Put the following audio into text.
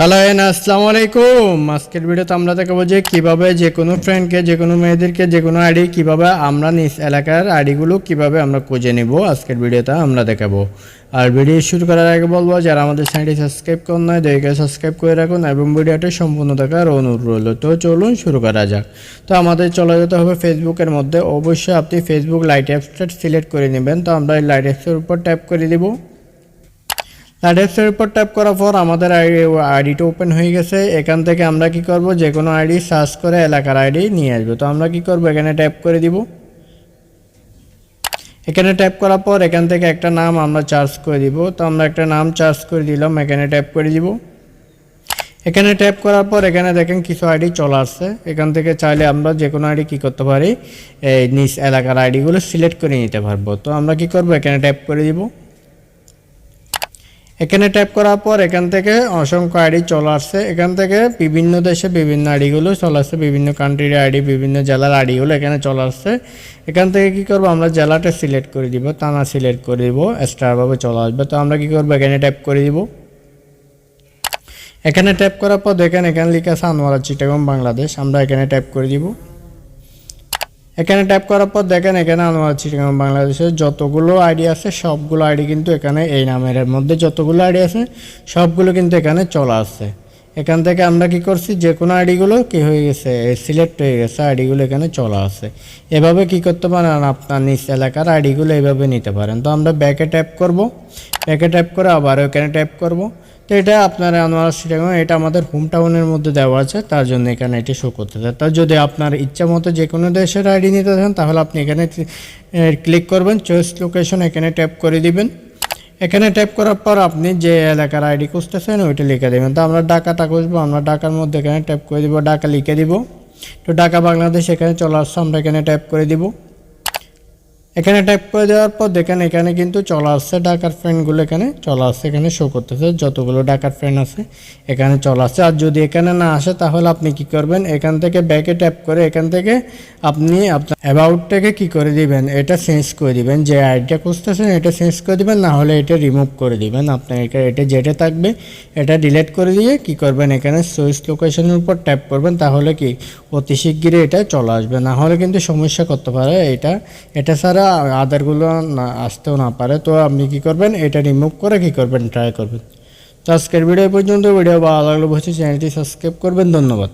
Hello N আসসালামু আলাইকুম। আজকের ভিডিওতে আমরা দেখাবো যে কীভাবে যে কোনো ফ্রেন্ডকে যে কোনো মেয়েদেরকে যে কোনো আইডি কীভাবে আমরা নিজ এলাকার আইডিগুলো কীভাবে আমরা খুঁজে নিব, আজকের ভিডিওতে আমরা দেখাবো। আর ভিডিও শুরু করার আগে বলব, যারা আমাদের চ্যানেলটি সাবস্ক্রাইব করুন নয় দয়া সাবস্ক্রাইব করে রাখুন এবং ভিডিওটা সম্পূর্ণ দেখার অনুরোধ রইল। তো চলুন শুরু করা যাক। তো আমাদের চলে যেতে হবে ফেসবুকের মধ্যে। অবশ্যই আপনি ফেসবুক লাইট অ্যাপসটা সিলেক্ট করে নেবেন। তো আমরা লাইট অ্যাপসের উপর ট্যাপ করে দেবো। অ্যাড্রেসের উপর ট্যাপ করার পর আমাদের আইডিটা ওপেন হয়ে গেছে। এখান থেকে আমরা কি করব? যে কোনো আইডি সার্চ করে এলাকার আইডি নিয়ে আসব। তো আমরা কি করব? এখানে ট্যাপ করে দিব। এখানে ট্যাপ করার পর এখান থেকে একটা নাম আমরা চার্জ করে দিব। তো আমরা একটা নাম চার্জ করে দিলাম। এখানে ট্যাপ করে দিব। এখানে ট্যাপ করার পর এখানে দেখেন কিছু আইডি চলে আসছে। এখান থেকে চাইলে আমরা যে কোনো আইডি কী করতে পারি? এই নিজ এলাকার আইডিগুলো সিলেক্ট করে নিতে পারব। তো আমরা কি করব? এখানে ট্যাপ করে দিব। এখানে ট্যাপ করার পর এখান থেকে অসংখ্য আইডি চলে আসছে। এখান থেকে বিভিন্ন দেশে বিভিন্ন আইডিগুলো চলে আসছে। বিভিন্ন কান্ট্রির আইডি বিভিন্ন জেলার আইডিগুলো এখানে চলে আসছে। এখান থেকে কি করব, আমরা জেলাটা সিলেক্ট করে দিব টানা সিলেক্ট করে দিব স্টারভাবে চলে আসবে। তো আমরা কি করব, এখানে ট্যাপ করে দিব। এখানে ট্যাপ করার পর দেখেন এখানে লেখা আছে আনোয়ারা, চিটাগং, বাংলাদেশ। আমরা এখানে ট্যাপ করে দিব। এখানে ট্যাপ করার পর দেখেন এখানে আনোয়ার চিটাগাং বাংলাদেশের যতগুলো আইডি আছে, সবগুলো আইডি কিন্তু এখানে এই নামের মধ্যে যতগুলো আইডি আছে, সবগুলো কিন্তু এখানে চলে আসছে। এখান থেকে আমরা কি করছি, যে কোনো আইডিগুলো কি হয়ে গেছে সিলেক্ট হয়ে গেছে আইডিগুলো এখানে চলে আসে এভাবে কি করতে পারেন, আপনার নিজ এলাকার আইডিগুলো এভাবে নিতে পারেন। তো আমরা ব্যাকে ট্যাপ করব ব্যাকে ট্যাপ করে আবার এখানে ট্যাপ করব। তো এটা আপনার আনোয়ার সিটাগাং এটা আমাদের হোম টাউনের মধ্যে দেওয়া আছে, তার জন্য এখানে এটি শো করতেছে তো যদি আপনার ইচ্ছা মতো যে কোনো দেশের আইডি নিতে চান, তাহলে আপনি এখানে ক্লিক করবেন চয়েস লোকেশন এখানে ট্যাপ করে দিবেন। এখানে ট্যাপ করার পর আপনি যে এলাকার আইডি খুঁজতেছেন, ওইটা লিখে দেবেন। তো আমরা ডাকাটা খুঁজবো, আমরা ডাকার মধ্যে এখানে ট্যাপ করে দিব ডাকা লিখে দিব। তো ডাকা বাংলাদেশ এখানে চলে আসছে, আমরা এখানে ট্যাপ করে দিব। এখানে টাইপ করে দেওয়ার পর দেখেন এখানে কিন্তু চলে আসছে ডাকার ফ্রেন্ডগুলো এখানে, চলে আসছে এখানে শো করতেছে, যতগুলো ডাকার ফ্রেন্ড আছে এখানে চলে আসছে। আর যদি এখানে না আসে তাহলে আপনি কি করবেন? এখান থেকে ব্যাকে ট্যাপ করে এখান থেকে আপনি আপনার অ্যাবাউটটাকে কি করে দিবেন? এটা চেঞ্জ করে দিবেন। যে আইডিটা খুঁজতেছেন, এটা চেঞ্জ করে দিবেন। না হলে এটা রিমুভ করে দিবেন। আপনার এটা এটা যেটা থাকবে, এটা ডিলিট করে দিয়ে কি করবেন? এখানে সুইচ লোকেশনের উপর ট্যাপ করবেন। তাহলে কি? অতি শিগগিরই এটা চলে আসবে। না হলে কিন্তু সমস্যা করতে পারে। এটা এটা ছাড়া আদারগুলো না, আসতেও না পারে। তো আপনি কি করবেন? এটা রিমুভ করে কি করবেন? ট্রাই করবেন। তো আজকের ভিডিও পর্যন্ত। ভিডিও ভালো লাগলে বসে চ্যানেলটি সাবস্ক্রাইব করবেন। ধন্যবাদ।